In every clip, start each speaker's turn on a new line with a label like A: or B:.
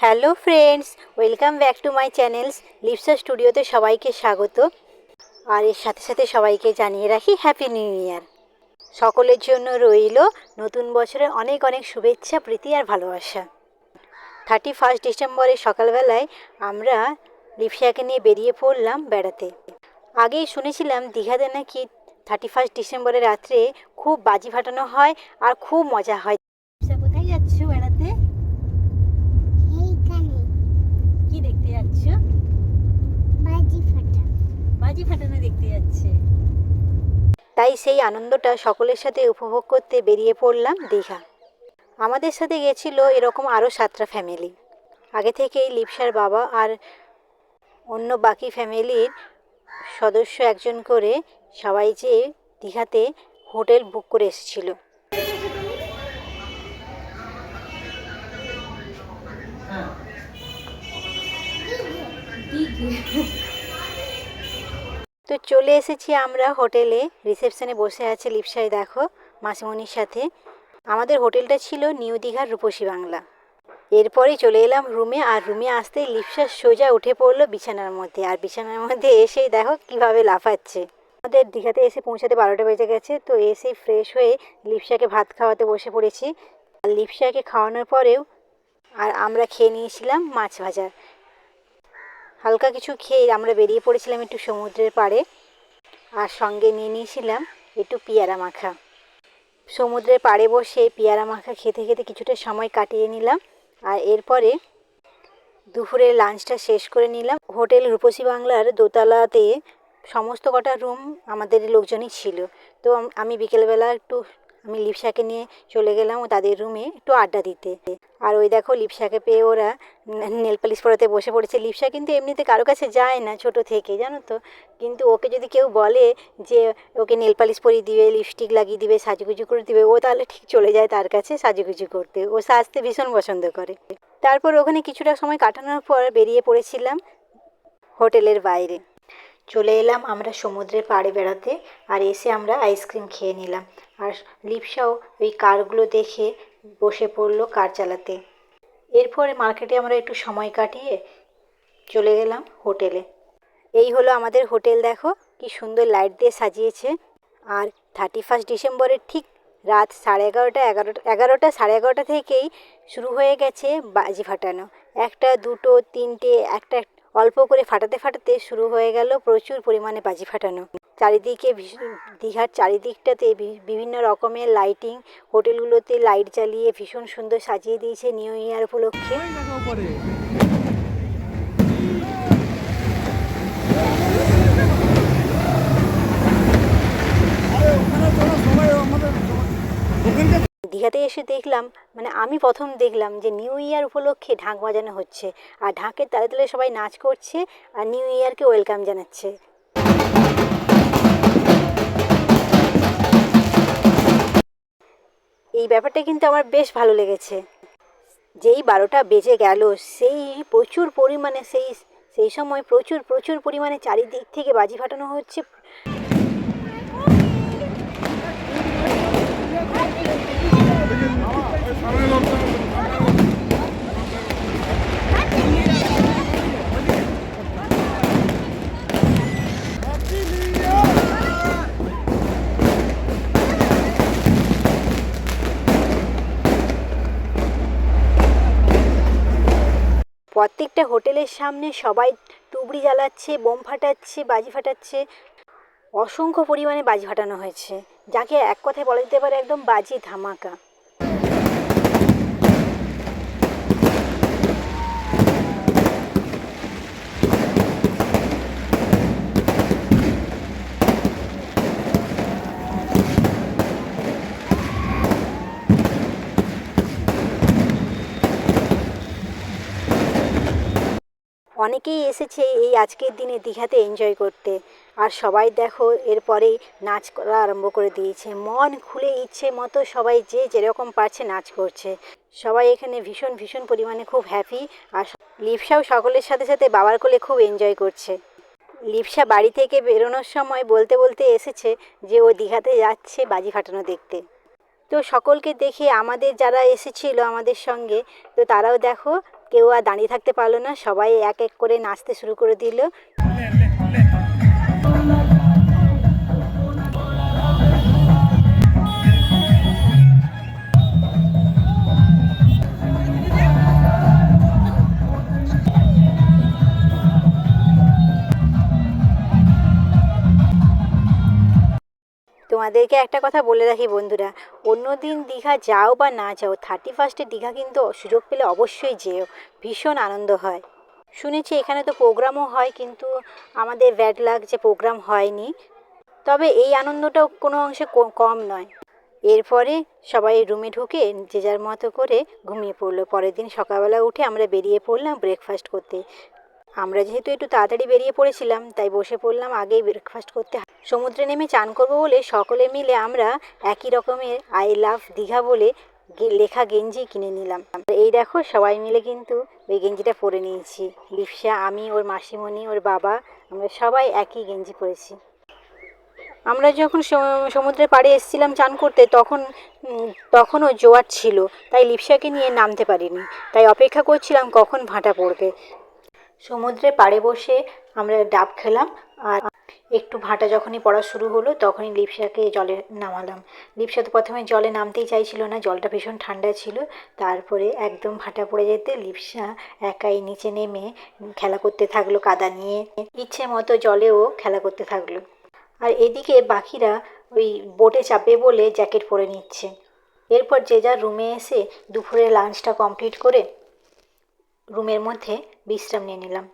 A: Hello friends, welcome back to my channels. Lipsa স্টুডিওতে সবাইকে স্বাগত। আর এর সাথে সাথে সবাইকে জানিয়ে রাখি হ্যাপি নিউ ইয়ার সকলের জন্য রইল নতুন বছরের অনেক অনেক শুভেচ্ছা, প্রীতি আর ভালোবাসা। থার্টি ফার্স্ট ডিসেম্বরের সকালবেলায় আমরা লিপসাকে নিয়ে বেরিয়ে পড়লাম বেড়াতে। আগেই শুনেছিলাম দীঘাতে নাকি থার্টি ফার্স্ট ডিসেম্বরের রাত্রে খুব বাজি ফাটানো হয় আর খুব মজা হয় কোথায় যাচ্ছ বেড়াতে
B: এইখানে
A: কি দেখতে যাচ্ছ
B: বাজি ফাটা
A: বাজি ফাটানো দেখতে যাচ্ছে। তাই সেই আনন্দটা সকলের সাথে উপভোগ করতে বেরিয়ে পড়লাম দীঘা। আমাদের সাথে গেছিল এরকম আরও সাতটা ফ্যামিলি আগে থেকেই লিপসার বাবা আর অন্য বাকি ফ্যামিলির সদস্য একজন করে সবাই যে দীঘাতে হোটেল বুক করে এসেছিল। তো চলে এসেছি আমরা হোটেলে। রিসেপশনে বসে আছে লিপসায় দেখো, মাসিমণির সাথে। আমাদের হোটেলটা ছিল নিউ দীঘার রূপসী বাংলা। এরপরেই চলে এলাম রুমে, আর রুমে আসতেই লিপসা সোজা উঠে পড়ল বিছানার মধ্যে। আর বিছানার মধ্যে এসেই দেখো কীভাবে লাফাচ্ছে। আমাদের দীঘাতে এসে পৌঁছাতে বারোটা বেজে গেছে, তো এসেই ফ্রেশ হয়ে লিপসাকে ভাত খাওয়াতে বসে পড়েছি। আর লিপসাকে খাওয়ানোর পরেও আর আমরা খেয়ে নিয়েছিলাম মাছ ভাজা। হালকা কিছু খেয়ে আমরা বেরিয়ে পড়েছিলাম একটু সমুদ্রের পাড়ে। আর সঙ্গে নিয়ে নিয়েছিলাম একটু পেয়ারা মাখা। সমুদ্রের পাড়ে বসে পেয়ারা মাখা খেতে খেতে কিছুটা সময় কাটিয়ে নিলাম। আর এরপরে দুপুরের লাঞ্চটা শেষ করে নিলাম। হোটেল রূপসী বাংলার দোতলাতে সমস্ত কটা রুম আমাদের লোকজনই ছিল। তো আমি বিকেলবেলা একটু আমি লিপসাকে নিয়ে চলে গেলাম তাদের রুমে একটু আড্ডা দিতে। আর ওই দেখো লিপসাকে পেয়ে ওরা নেল পালিশ পরাতে বসে পড়েছে। লিপসা কিন্তু এমনিতে কারও কাছে যায় না ছোট থেকে, জানো তো? কিন্তু ওকে যদি কেউ বলে যে ওকে নেল পালিশ পরিয়ে দিবে লিপস্টিক লাগিয়ে দিবে, সাজুগুজু করে দিবে, ও তাহলে ঠিক চলে যায় তার কাছে সাজুগুজু করতে। ও সাজতে ভীষণ পছন্দ করে। তারপর ওখানে কিছুটা সময় কাটানোর পর বেরিয়ে পড়েছিলাম হোটেলের বাইরে। চলে এলাম আমরা সমুদ্রের পাড়ে বেড়াতে আর এসে আমরা আইসক্রিম খেয়ে নিলাম। আর লিপসাও ওই কারগুলো দেখে বসে পড়ল কার চালাতে। এরপরে মার্কেটে আমরা একটু সময় কাটিয়ে চলে গেলাম হোটেলে। এই হলো আমাদের হোটেল দেখো, কি সুন্দর লাইট দিয়ে সাজিয়েছে। আর থার্টি ফার্স্ট ডিসেম্বরের ঠিক রাত সাড়ে এগারোটা এগারোটা এগারোটা সাড়ে এগারোটা থেকেই শুরু হয়ে গেছে বাজি ফাটানো। একটা, দুটো, তিনটে একটা অল্প করে ফাটাতে ফাটাতে শুরু হয়ে গেল প্রচুর পরিমাণে বাজি ফাটানো। চারিদিকে দীঘার চারিদিকটাতে বিভিন্ন রকমের লাইটিং হোটেলগুলোতে লাইট জ্বালিয়ে ভীষণ সুন্দর সাজিয়ে দিয়েছে নিউ ইয়ার উপলক্ষে। দীঘাতে এসে দেখলাম মানে আমি প্রথম দেখলাম যে নিউ ইয়ার উপলক্ষে ঢাক বাজানো হচ্ছে। আর ঢাকের তালে তালে সবাই নাচ করছে আর নিউ ইয়ারকে ওয়েলকাম জানাচ্ছে। এই ব্যাপারটা কিন্তু আমার বেশ ভালো লেগেছে। যেই বারোটা বেজে গেল, সেই প্রচুর পরিমাণে, সেই সেই সময় প্রচুর প্রচুর পরিমাণে চারিদিক থেকে বাজি ফাটানো হচ্ছে। প্রত্যেকটা হোটেলের সামনে সবাই টুবড়ি জ্বালাচ্ছে, বোম ফাটাচ্ছে, বাজি ফাটাচ্ছে। অসংখ্য পরিমাণে বাজি ফাটানো হয়েছে, যাকে এক কথায় বলা যেতে পারে একদম বাজি ধামাকা। অনেকেই এসেছে এই আজকের দিনে দীঘাতে এনজয় করতে। আর সবাই দেখো, এরপরেই নাচ করা আরম্ভ করে দিয়েছে। মন খুলে ইচ্ছে মতো সবাই যে যেরকম পারছে নাচ করছে। সবাই এখানে ভীষণ ভীষণ পরিমাণে খুব হ্যাপি আর লিপসাও সকলের সাথে সাথে বাবার কোলে খুব এনজয় করছে। লিপসা বাড়ি থেকে বেরোনোর সময় বলতে বলতে এসেছে যে ও দীঘাতে যাচ্ছে বাজি ফাটানো দেখতে। তো সকলকে দেখে আমাদের যারা এসেছিল আমাদের সঙ্গে, তো তারাও দেখো কেউ আর দাঁড়িয়ে থাকতে পারল না। সবাই এক এক করে নাচতে শুরু করে দিল। তোমাদেরকে একটা কথা বলে রাখি বন্ধুরা। অন্য দিন দীঘা যাও বা না যাও থার্টি ফার্স্টে দীঘা কিন্তু সুযোগ পেলে অবশ্যই যেও। ভীষণ আনন্দ হয়। শুনেছি এখানে তো প্রোগ্রামও হয় কিন্তু আমাদের ব্যাড লাগ যে প্রোগ্রাম হয়নি। তবে এই আনন্দটাও কোনো অংশে কম নয়। এরপরে সবাই রুমে ঢুকে যে যার মতো করে ঘুমিয়ে পড়ল। পরের দিন সকালবেলা উঠে আমরা বেরিয়ে পড়লাম ব্রেকফাস্ট করতে। আমরা যেহেতু একটু তাড়াতাড়ি বেরিয়ে পড়েছিলাম, তাই বসে পড়লাম আগেই ব্রেকফাস্ট করতে। সমুদ্রে নেমে চান করব বলে সকলে মিলে আমরা একই রকমের আই লাভ দীঘা বলে লেখা গেঞ্জি কিনে নিলাম। এই দেখো, সবাই মিলে কিন্তু ওই গেঞ্জিটা পরে নিয়েছি। লিপসা আমি, ওর মাসিমণি, ওর বাবা, আমরা সবাই একই গেঞ্জি পরেছি। আমরা যখন সম- সমুদ্রের পাড়ে এসেছিলাম চান করতে, তখন তখনও জোয়ার ছিল, তাই লিপসাকে নিয়ে নামতে পারিনি। তাই অপেক্ষা করছিলাম কখন ভাঁটা পড়বে। সমুদ্রে পাড়ে বসে আমরা ডাব খেলাম আর একটু ভাটা যখনই পড়া শুরু হলো তখনই লিপসাকে জলে নামালাম। লিপসা তো প্রথমে জলে নামতেই চাইছিল না, জলটা ভীষণ ঠান্ডা ছিল। তারপরে একদম ভাটা পড়ে যেতে লিপসা একাই নিচে নেমে খেলা করতে থাকল, কাদা নিয়ে ইচ্ছে মতো জলেও খেলা করতে থাকল। আর এদিকে বাকিরা ওই বোটে চাপবে বলে জ্যাকেট পরে নিচ্ছে। এরপর যে যার রুমে এসে দুপুরে লাঞ্চটা কমপ্লিট করে রুমের মধ্যে বিশ্রাম নিয়ে নিলাম।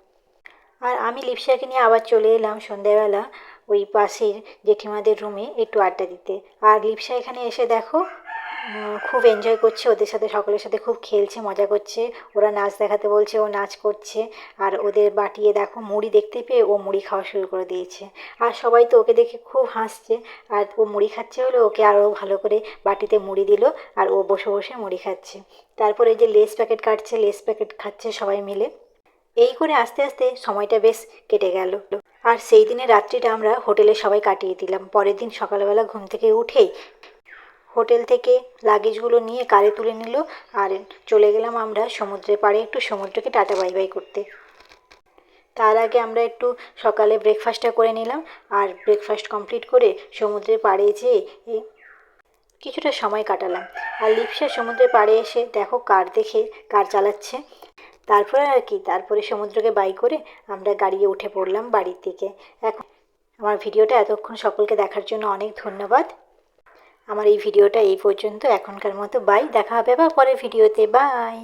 A: আর আমি লিপসাকে নিয়ে আবার চলে এলাম সন্ধ্যাবেলা ওই পাশের জেঠিমাদের রুমে একটু আড্ডা দিতে। আর লিপসা এখানে এসে দেখো খুব এনজয় করছে, ওদের সাথে, সকলের সাথে খুব খেলছে, মজা করছে। ওরা নাচ দেখাতে বলছে, ও নাচ করছে। আর ওদের বাটিয়ে দেখো, মুড়ি দেখতে পেয়ে ও মুড়ি খাওয়া শুরু করে দিয়েছে। আর সবাই তো ওকে দেখে খুব হাসছে। আর ও মুড়ি খাচ্ছে হলে ওকে আরও ভালো করে বাটিতে মুড়ি দিল, আর ও বসে বসে মুড়ি খাচ্ছে। তারপরে যে লেস প্যাকেট কাটছে লেস প্যাকেট খাচ্ছে সবাই মিলে। এই করে আস্তে আস্তে সময়টা বেশ কেটে গেল। আর সেই দিনের রাত্রিটা আমরা হোটেলে সবাই কাটিয়ে দিলাম। পরের দিন সকালবেলা ঘুম থেকে উঠেই হোটেল থেকে লাগেজগুলো নিয়ে কারে তুলে নিল আর চলে গেলাম আমরা সমুদ্রের পাড়ে একটু সমুদ্রকে টাটা বাই বাই করতে। তার আগে আমরা একটু সকালে ব্রেকফাস্টটা করে নিলাম আর ব্রেকফাস্ট কমপ্লিট করে সমুদ্রের পাড়ে যেয়ে কিছুটা সময় কাটালাম। আর লিপসা সমুদ্রের পাড়ে এসে দেখো কার দেখে কার চালাচ্ছে। তারপরে আর কি, তারপরে সমুদ্রকে বাই করে আমরা গাড়িয়ে উঠে পড়লাম বাড়ির দিকে। এখন আমার ভিডিওটা এতক্ষণ সকলকে দেখার জন্য অনেক ধন্যবাদ। আমার এই ভিডিওটা এই পর্যন্ত। এখনকার মতো বাই দেখা হবে বা পরের ভিডিওতে। বাই